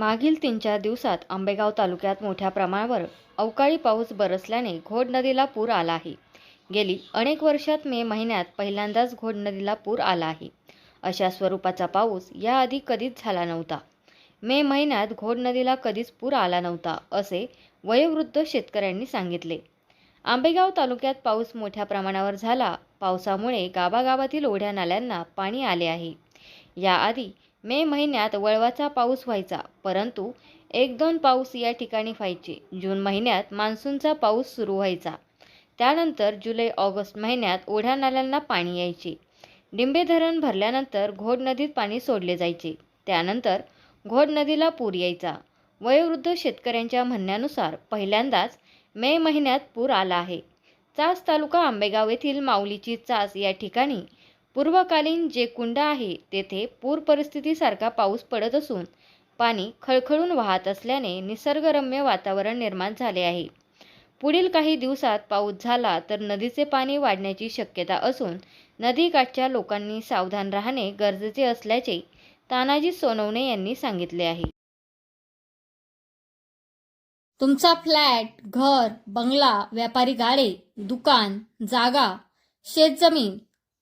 मागील तीन चार दिवसात आंबेगाव तालुक्यात मोठ्या प्रमाणावर अवकाळी पाऊस बरसल्याने घोड नदीला पूर आला आहे. गेली अनेक वर्षात मे महिन्यात पहिल्यांदाच घोड नदीला पूर आला आहे. अशा स्वरूपाचा पाऊस याआधी कधीच झाला नव्हता. मे महिन्यात घोड नदीला कधीच पूर आला नव्हता असे वयोवृद्ध शेतकऱ्यांनी सांगितले. आंबेगाव तालुक्यात पाऊस मोठ्या प्रमाणावर झाला. पावसामुळे गावागावातील ओढ्या नाल्यांना पाणी आले आहे. याआधी मे महिन्यात वळवाचा पाऊस व्हायचा परंतु एक दोन पाऊस या ठिकाणी व्हायचे. जून महिन्यात मान्सूनचा पाऊस सुरू व्हायचा. त्यानंतर जुलै ऑगस्ट महिन्यात ओढ्या नाल्यांना पाणी यायचे. डिंबे धरण भरल्यानंतर घोड नदीत पाणी सोडले जायचे. त्यानंतर घोड नदीला पूर यायचा. वयोवृद्ध शेतकऱ्यांच्या म्हणण्यानुसार पहिल्यांदाच मे महिन्यात पूर आला आहे. चास तालुका आंबेगाव येथील माऊलीची चास या ठिकाणी पूर्वकालीन जे कुंड आहे तेथे पूर परिस्थितीसारखा पाऊस पडत असून पाणी खळखळून वाहत असल्याने निसर्गरम्य वातावरण निर्माण झाले आहे. पुढील काही दिवसात पाऊस झाला तर नदीचे पाणी वाढण्याची शक्यता असून नदीकाठच्या लोकांनी सावधान राहणे गरजेचे असल्याचे तानाजी सोनवणे यांनी सांगितले आहे. तुमचा फ्लॅट घर बंगला व्यापारी गाडे दुकान जागा शेतजमीन